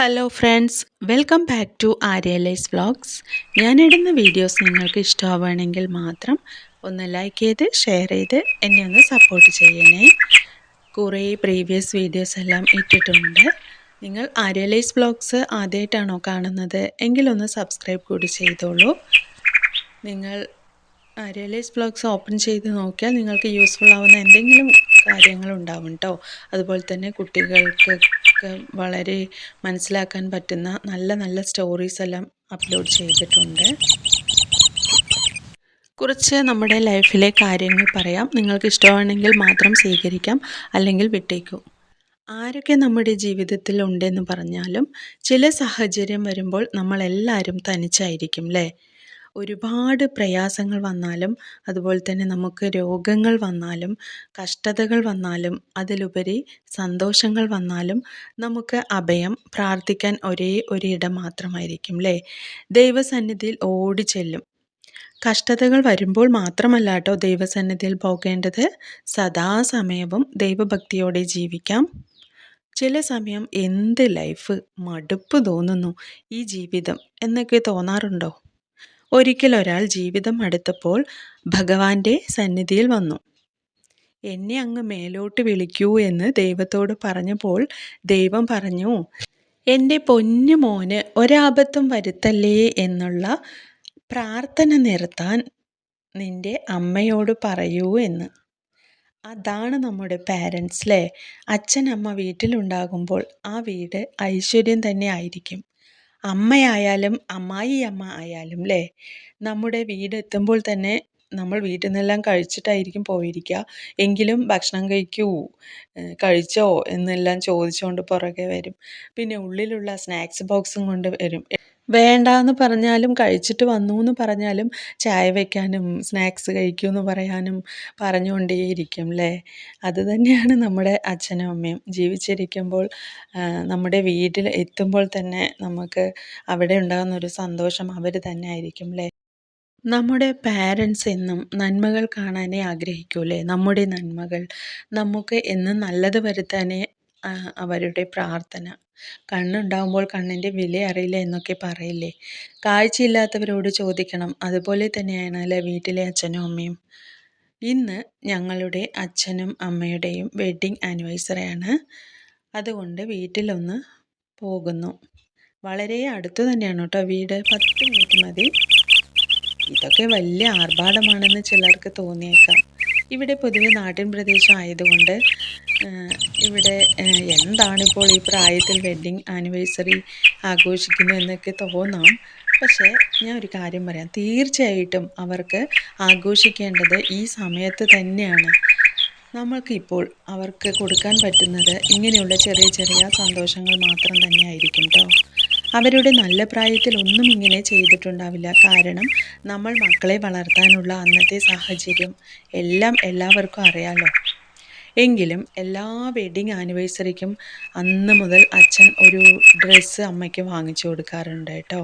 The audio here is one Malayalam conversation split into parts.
Hello friends welcome back to ആര്യലൈസ് vlogs ഞാനിടുന്ന വീഡിയോസ് നിങ്ങൾക്ക് ഇഷ്ടമാവുകയാണെങ്കിൽ മാത്രം ഒന്ന് ലൈക്ക് ചെയ്ത് ഷെയർ ചെയ്ത് എന്നെ ഒന്ന് സപ്പോർട്ട് ചെയ്യണേ. കുറേ പ്രീവിയസ് വീഡിയോസ് എല്ലാം ഇട്ടിട്ടുണ്ട്. നിങ്ങൾ ആര്യലൈസ് വ്ളോഗ്സ് ആദ്യമായിട്ടാണോ കാണുന്നത്? എങ്കിലൊന്ന് സബ്സ്ക്രൈബ് കൂടി ചെയ്തോളൂ. നിങ്ങൾ റിയലൈസ് ബ്ലോഗ്സ് ഓപ്പൺ ചെയ്ത് നോക്കിയാൽ നിങ്ങൾക്ക് യൂസ്ഫുൾ ആവുന്ന എന്തെങ്കിലും കാര്യങ്ങളുണ്ടാവും കേട്ടോ അതുപോലെ തന്നെ കുട്ടികൾക്ക് വളരെ മനസ്സിലാക്കാൻ പറ്റുന്ന നല്ല നല്ല സ്റ്റോറീസ് എല്ലാം അപ്ലോഡ് ചെയ്തിട്ടുണ്ട്. കുറച്ച് നമ്മുടെ ലൈഫിലെ കാര്യങ്ങൾ പറയാം. നിങ്ങൾക്ക് ഇഷ്ടമാണെങ്കിൽ മാത്രം സ്വീകരിക്കാം അല്ലെങ്കിൽ വിട്ടേക്കൂ. ആരൊക്കെ നമ്മുടെ ജീവിതത്തിൽ ഉണ്ടെന്ന് പറഞ്ഞാലും ചില സാഹചര്യം വരുമ്പോൾ നമ്മളെല്ലാവരും തനിച്ചായിരിക്കും അല്ലേ ഒരുപാട് പ്രയാസങ്ങൾ വന്നാലും അതുപോലെ തന്നെ നമുക്ക് രോഗങ്ങൾ വന്നാലും കഷ്ടതകൾ വന്നാലും അതിലുപരി സന്തോഷങ്ങൾ വന്നാലും നമുക്ക് അഭയം പ്രാർത്ഥിക്കാൻ ഒരേ ഒരിടം മാത്രമായിരിക്കും അല്ലേ ദൈവസന്നിധിയിൽ ഓടി ചെല്ലും. കഷ്ടതകൾ വരുമ്പോൾ മാത്രമല്ല കേട്ടോ ദൈവസന്നിധിയിൽ പോകേണ്ടത്. സദാസമയവും ദൈവഭക്തിയോടെ ജീവിക്കാം. ചില സമയം എന്ത് ലൈഫ് മടുപ്പ് തോന്നുന്നു ഈ ജീവിതം എന്നൊക്കെ തോന്നാറുണ്ടോ? ഒരിക്കൽ ഒരാൾ ജീവിതം അടുത്തപ്പോൾ ഭഗവാന്റെ സന്നിധിയിൽ വന്നു. എന്നെ അങ്ങ് മേലോട്ട് വിളിക്കൂ എന്ന് ദൈവത്തോട് പറഞ്ഞപ്പോൾ ദൈവം പറഞ്ഞു എന്റെ പൊന്നു മോന് ഒരാപത്തും വരുത്തല്ലേ എന്നുള്ള പ്രാർത്ഥന നിർത്താൻ നിന്റെ അമ്മയോട് പറയൂ എന്ന്. അതാണ് നമ്മുടെ പാരൻസ് അല്ലേ അച്ഛൻ അമ്മ വീട്ടിലുണ്ടാകുമ്പോൾ ആ വീട് ഐശ്വര്യം തന്നെ ആയിരിക്കും. അമ്മയായാലും അമ്മായിയമ്മ ആയാലും അല്ലേ നമ്മുടെ വീടെത്തുമ്പോൾ തന്നെ നമ്മൾ വീട്ടിൽ നിന്നെല്ലാം കഴിച്ചിട്ടായിരിക്കും പോയിരിക്കുക എങ്കിലും ഭക്ഷണം കഴിക്കൂ കഴിച്ചോ എന്നെല്ലാം ചോദിച്ചുകൊണ്ട് പുറകെ വരും. പിന്നെ ഉള്ളിലുള്ള സ്നാക്സ് ബോക്സും കൊണ്ട് വരും. വേണ്ടാന്ന് പറഞ്ഞാലും കഴിച്ചിട്ട് വന്നു എന്ന് പറഞ്ഞാലും ചായ വയ്ക്കാനും സ്നാക്സ് കഴിക്കൂ എന്ന് പറയാനും പറഞ്ഞുകൊണ്ടേയിരിക്കും അല്ലേ അത് തന്നെയാണ് നമ്മുടെ അച്ഛനും അമ്മയും. ജീവിച്ചിരിക്കുമ്പോൾ നമ്മുടെ വീട്ടിൽ എത്തുമ്പോൾ തന്നെ നമുക്ക് അവിടെ ഉണ്ടാകുന്ന ഒരു സന്തോഷം അവർ തന്നെ ആയിരിക്കും അല്ലേ നമ്മുടെ പാരൻസ് എന്നും നന്മകൾ കാണാനേ ആഗ്രഹിക്കൂ അല്ലേ നമ്മുടെ നന്മകൾ. നമുക്ക് എന്നും നല്ലത് വരുത്താനേ അവരുടെ പ്രാർത്ഥന. കണ്ണുണ്ടാവുമ്പോൾ കണ്ണിന്റെ വില അറിയില്ല എന്നൊക്കെ പറയില്ലേ? കാഴ്ചയില്ലാത്തവരോട് ചോദിക്കണം. അതുപോലെ തന്നെയാണ് അല്ലേ വീട്ടിലെ അച്ഛനും അമ്മയും. ഇന്ന് ഞങ്ങളുടെ അച്ഛനും അമ്മയുടെയും വെഡ്ഡിങ് ആനിവേഴ്സറിയാണ് അതുകൊണ്ട് വീട്ടിലൊന്ന് പോകുന്നു. വളരെ അടുത്ത് തന്നെയാണ് കേട്ടോ വീട്. പത്ത് മിനിറ്റ് മതി. ഇതൊക്കെ വലിയ ആർഭാടമാണെന്ന് ചിലർക്ക് തോന്നിയേക്കാം. ഇവിടെ പൊതുവെ നാട്ടിൻ പ്രദേശം ആയതുകൊണ്ട് ഇവിടെ എന്താണിപ്പോൾ ഈ പ്രായത്തിൽ വെഡ്ഡിങ് ആനിവേഴ്സറി ആഘോഷിക്കുന്നു എന്നൊക്കെ തോന്നാം. പക്ഷേ ഞാൻ ഒരു കാര്യം പറയാം. തീർച്ചയായിട്ടും അവർക്ക് ആഘോഷിക്കേണ്ടത് ഈ സമയത്ത് തന്നെയാണ്. നമ്മൾക്കിപ്പോൾ അവർക്ക് കൊടുക്കാൻ പറ്റുന്നത് ഇങ്ങനെയുള്ള ചെറിയ ചെറിയ സന്തോഷങ്ങൾ മാത്രം തന്നെയായിരിക്കും കേട്ടോ അവരുടെ നല്ല പ്രായത്തിൽ ഒന്നും ഇങ്ങനെ ചെയ്തിട്ടുണ്ടാവില്ല. കാരണം നമ്മൾ മക്കളെ വളർത്താനുള്ള അന്നത്തെ സാഹചര്യം എല്ലാം എല്ലാവർക്കും അറിയാമല്ലോ എങ്കിലും എല്ലാ വെഡിങ് ആനിവേഴ്സറിക്കും അന്ന് മുതൽ അച്ഛൻ ഒരു ഡ്രസ്സ് അമ്മയ്ക്ക് വാങ്ങിച്ചു കൊടുക്കാറുണ്ട് കേട്ടോ.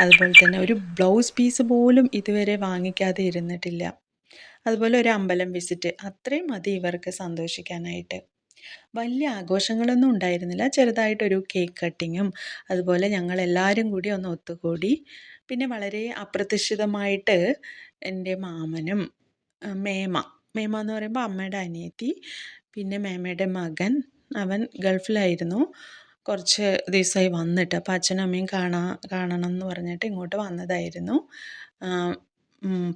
അതുപോലെ തന്നെ ഒരു ബ്ലൗസ് പീസ് പോലും ഇതുവരെ വാങ്ങിക്കാതെ ഇരുന്നിട്ടില്ല. അതുപോലെ ഒരു അമ്പലം വിസിറ്റ് അത്രയും മതി ഇവർക്ക് സന്തോഷിക്കാനായിട്ട്. വലിയ ആഘോഷങ്ങളൊന്നും ഉണ്ടായിരുന്നില്ല. ചെറുതായിട്ടൊരു കേക്ക് കട്ടിങ്ങും അതുപോലെ ഞങ്ങളെല്ലാവരും കൂടി ഒന്ന് ഒത്തുകൂടി. പിന്നെ വളരെ അപ്രതീക്ഷിതമായിട്ട് എന്റെ മാമനും മേമ. മേമ എന്ന് പറയുമ്പോൾ അമ്മയുടെ അനിയത്തി പിന്നെ മേമയുടെ മകൻ. അവൻ ഗൾഫിലായിരുന്നു. കുറച്ച് ദിവസമായി വന്നിട്ട്. അപ്പോൾ അച്ഛനും അമ്മയും കാണാ കാണണം എന്ന് പറഞ്ഞിട്ട് ഇങ്ങോട്ട് വന്നതായിരുന്നു.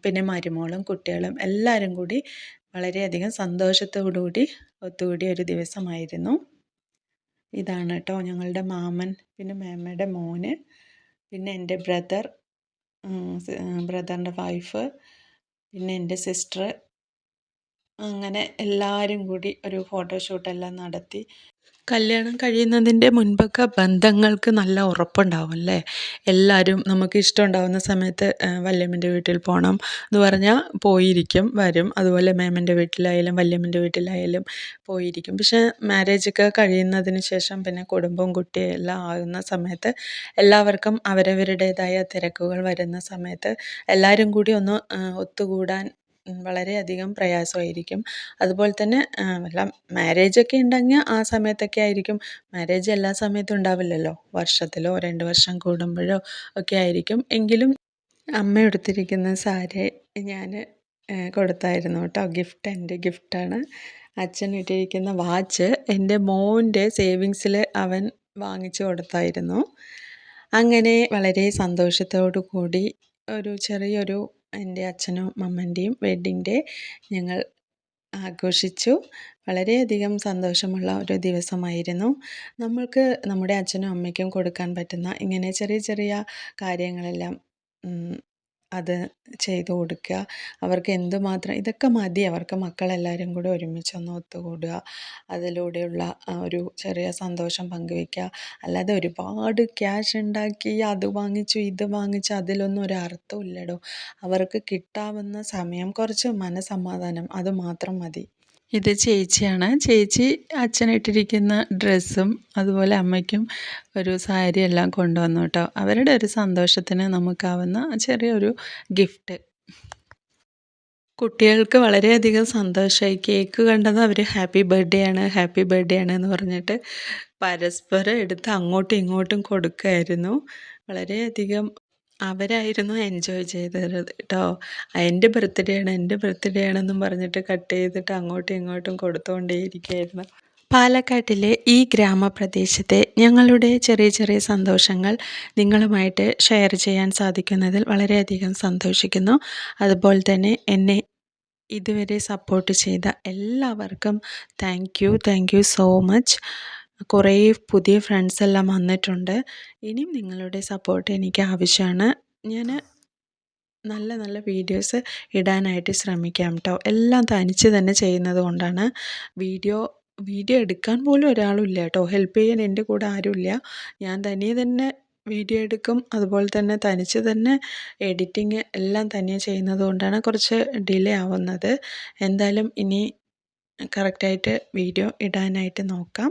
പിന്നെ മരുമോളും കുട്ടികളും എല്ലാവരും കൂടി വളരെയധികം സന്തോഷത്തോടു കൂടി ഒത്തുകൂടിയ ഒരു ദിവസമായിരുന്നു. ഇതാണ് കേട്ടോ ഞങ്ങളുടെ മാമൻ പിന്നെ മേമ്മയുടെ മോന് പിന്നെ എന്റെ ബ്രദർ ബ്രദറിന്റെ വൈഫ് പിന്നെ എന്റെ സിസ്റ്റർ അങ്ങനെ എല്ലാവരും കൂടി ഒരു ഫോട്ടോഷൂട്ടെല്ലാം നടത്തി. കല്യാണം കഴിയുന്നതിന്റെ മുൻപൊക്കെ ബന്ധങ്ങൾക്ക് നല്ല ഉറപ്പുണ്ടാവും അല്ലേ? എല്ലാവരും നമുക്ക് ഇഷ്ടമുണ്ടാവുന്ന സമയത്ത് വല്യമ്മന്റെ വീട്ടിൽ പോകണം എന്ന് പറഞ്ഞാൽ പോയിരിക്കും വരും. അതുപോലെ മേമന്റെ വീട്ടിലായാലും വല്യമ്മന്റെ വീട്ടിലായാലും പോയിരിക്കും. പക്ഷേ മാരേജൊക്കെ കഴിയുന്നതിന് ശേഷം പിന്നെ കുടുംബവും കുട്ടിയും എല്ലാം ആകുന്ന സമയത്ത് എല്ലാവർക്കും അവരവരുടേതായ തിരക്കുകൾ വരുന്ന സമയത്ത് എല്ലാവരും കൂടി ഒന്ന് ഒത്തുകൂടാൻ വളരെയധികം പ്രയാസമായിരിക്കും. അതുപോലെ തന്നെ വല്ല മാരേജൊക്കെ ഉണ്ടെങ്കിൽ ആ സമയത്തൊക്കെ ആയിരിക്കും. മാരേജ് എല്ലാ സമയത്തും ഉണ്ടാവില്ലല്ലോ. വർഷത്തിലോ രണ്ട് വർഷം കൂടുമ്പോഴോ ഒക്കെ ആയിരിക്കും. എങ്കിലും അമ്മ എടുത്തിരിക്കുന്ന സാരി ഞാൻ കൊടുത്തായിരുന്നു കേട്ടോ. ഗിഫ്റ്റ് എന്റെ ഗിഫ്റ്റാണ് അച്ഛൻ ഇട്ടിരിക്കുന്ന വാച്ച് എന്റെ മോന്റെ സേവിങ്സിൽ അവൻ വാങ്ങിച്ചു കൊടുത്തായിരുന്നു. അങ്ങനെ വളരെ സന്തോഷത്തോടു കൂടി ഒരു ചെറിയൊരു എന്റെ അച്ഛനും അമ്മന്റെയും വെഡ്ഡിങ് ഡേ ഞങ്ങൾ ആഘോഷിച്ചു. വളരെയധികം സന്തോഷമുള്ള ഒരു ദിവസമായിരുന്നു. നമ്മൾക്ക് നമ്മുടെ അച്ഛനും അമ്മയ്ക്കും കൊടുക്കാൻ പറ്റുന്ന ഇങ്ങനെ ചെറിയ ചെറിയ കാര്യങ്ങളെല്ലാം അത് ചെയ്തു കൊടുക്കുക. അവർക്ക് എന്തുമാത്രം ഇതൊക്കെ മതി. അവർക്ക് മക്കളെല്ലാവരും കൂടെ ഒരുമിച്ചൊന്ന് ഒത്തുകൂടുക. അതിലൂടെയുള്ള ആ ഒരു ചെറിയ സന്തോഷം പങ്കുവയ്ക്കുക. അല്ലാതെ ഒരുപാട് ക്യാഷ് ഉണ്ടാക്കി അത് വാങ്ങിച്ചു ഇത് വാങ്ങിച്ചു അതിലൊന്നും ഒരു അർത്ഥവും ഇല്ലടോ അവർക്ക് കിട്ടാവുന്ന സമയം കുറച്ച് മനസ്സമാധാനം അത് മാത്രം മതി. ഇത് ചേച്ചിയാണ്. ചേച്ചി അച്ഛനിട്ടിരിക്കുന്ന ഡ്രസ്സും അതുപോലെ അമ്മയ്ക്കും ഒരു സാരി എല്ലാം കൊണ്ടുവന്നു കേട്ടോ. അവരുടെ ഒരു സന്തോഷത്തിന് നമുക്കാവുന്ന ചെറിയൊരു ഗിഫ്റ്റ്. കുട്ടികൾക്ക് വളരെയധികം സന്തോഷമായി. കേക്ക് കണ്ടത് അവർ ഹാപ്പി ബർത്ത്ഡേ ആണ് ഹാപ്പി ബർത്ത്ഡേ ആണ് എന്ന് പറഞ്ഞിട്ട് പരസ്പരം എടുത്ത് അങ്ങോട്ടും ഇങ്ങോട്ടും കൊടുക്കുമായിരുന്നു വളരെയധികം അവരായിരുന്നു എൻജോയ് ചെയ്തത് കേട്ടോ എന്റെ ബർത്ത്ഡേ ആണ് എന്റെ ബർത്ത്ഡേ ആണെന്നും പറഞ്ഞിട്ട് കട്ട് ചെയ്തിട്ട് അങ്ങോട്ടും ഇങ്ങോട്ടും കൊടുത്തുകൊണ്ടേയിരിക്കുകയായിരുന്നു പാലക്കാട്ടിലെ ഈ ഗ്രാമപ്രദേശത്തെ ഞങ്ങളുടെ ചെറിയ ചെറിയ സന്തോഷങ്ങൾ നിങ്ങളുമായിട്ട് ഷെയർ ചെയ്യാൻ സാധിക്കുന്നതിൽ വളരെയധികം സന്തോഷിക്കുന്നു. അതുപോലെ തന്നെ എന്നെ ഇതുവരെ സപ്പോർട്ട് ചെയ്ത എല്ലാവർക്കും thank you thank you so much കുറേ പുതിയ ഫ്രണ്ട്സ് എല്ലാം വന്നിട്ടുണ്ട്. ഇനിയും നിങ്ങളുടെ സപ്പോർട്ട് എനിക്ക് ആവശ്യമാണ്. ഞാൻ നല്ല നല്ല വീഡിയോസ് ഇടാനായിട്ട് ശ്രമിക്കാം കേട്ടോ എല്ലാം തനിച്ച് തന്നെ ചെയ്യുന്നത് കൊണ്ടാണ്. വീഡിയോ വീഡിയോ എടുക്കാൻ പോലും ഒരാളില്ല കേട്ടോ ഹെൽപ്പ് ചെയ്യാൻ എന്റെ കൂടെ ആരുമില്ല ഞാൻ തനിയെ തന്നെ വീഡിയോ എടുക്കും. അതുപോലെ തന്നെ തനിച്ച് തന്നെ എഡിറ്റിങ് എല്ലാം തന്നെ ചെയ്യുന്നത് കൊണ്ടാണ് കുറച്ച് ഡിലേ ആവുന്നത്. എന്തായാലും ഇനി കറക്റ്റായിട്ട് വീഡിയോ ഇടാനായിട്ട് നോക്കാം.